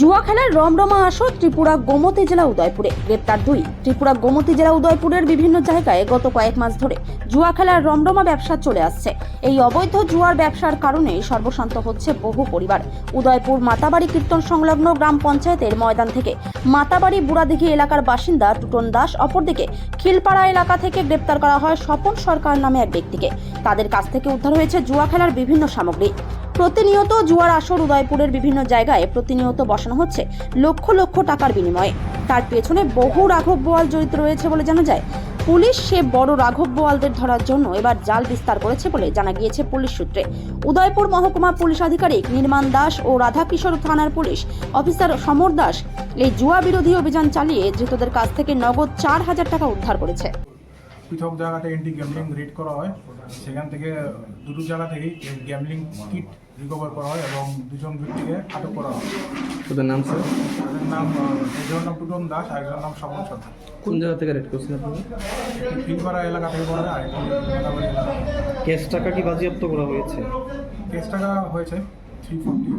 জুয়া খেলার রমরমা আসর ত্রিপুরা গোমতী জেলা উদয়পুরে। গ্রেপ্তার দুই। ত্রিপুরা গোমতী জেলা উদয়পুরের বিভিন্ন জায়গায় গত কয়েক মাস ধরে জুয়া খেলার রমরমা ব্যবসা চলে আসছে। এই অবৈধ জুয়ার ব্যবসার কারণে সর্বশান্ত হচ্ছে বহু পরিবার। উদয়পুর মাতাবাড়ি কীর্তন সংলগ্ন গ্রাম পঞ্চায়েতের ময়দান থেকে মাতাবাড়ি বুড়াদিঘি এলাকার বাসিন্দা টুটন দাস, অপরদিকে খিলপাড়া এলাকা থেকে গ্রেপ্তার করা হয় স্বপন সরকার নামে এক ব্যক্তিকে। তাদের কাছ থেকে উদ্ধার হয়েছে জুয়া খেলার বিভিন্ন সামগ্রী। প্রতিনিয়ত জুয়ার আসর উদয়পুরের বিভিন্ন জায়গায় প্রতিনিয়ত বসানো হচ্ছে লক্ষ লক্ষ টাকার বিনিময়ে। তার পেছনে বহু রাঘব বোয়াল জড়িত রয়েছে বলে জানা যায়। পুলিশ সে বড় রাঘব বোয়ালদের ধরার জন্য এবার জাল বিস্তার করেছে বলে জানা গিয়েছে পুলিশ সূত্রে। উদয়পুর মহকুমা পুলিশ আধিকারিক নির্মাণ দাস ও রাধাকিশোর থানার পুলিশ অফিসার সমর দাস এই জুয়া বিরোধী অভিযান চালিয়ে ধৃতদের কাছ থেকে নগদ চার হাজার টাকা উদ্ধার করেছে। পৃথক জায়গাতে এন্টি গ্যামলিং রেড করা হয়। সেখান থেকে দুটো জায়গা থেকেই গ্যামলিং কিট রিকভার করা হয় এবং দুজন ব্যক্তিকে আটক করা হয়। ওদের নাম স্যার? তাদের নাম একজনের নাম টুটন দাস আর একজনের নাম স্বপন সরকার কোন জায়গা থেকে রেড করছেন একটি ফিলপাড়া এলাকা থেকে করা আর একটি এলাকা ক্যাশ টাকা কি বাজেয়াপ্ত করা হয়েছে? কেস টাকা হয়েছে থ্রি ফোরটি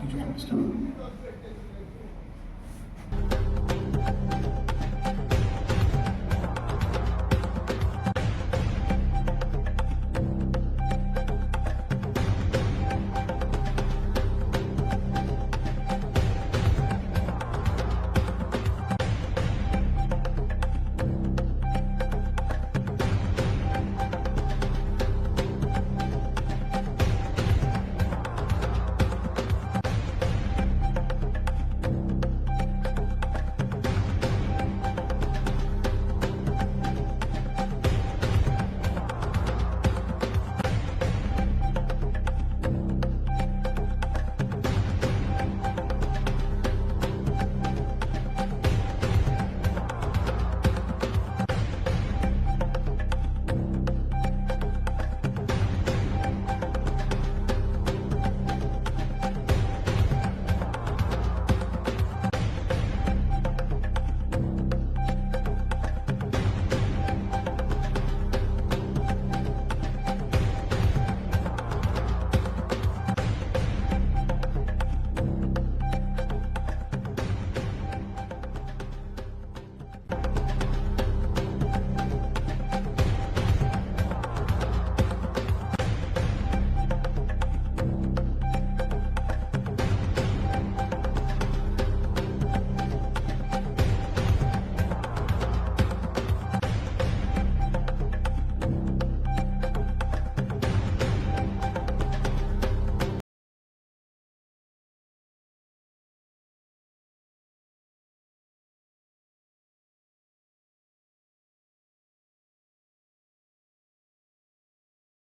কিছু টাকা।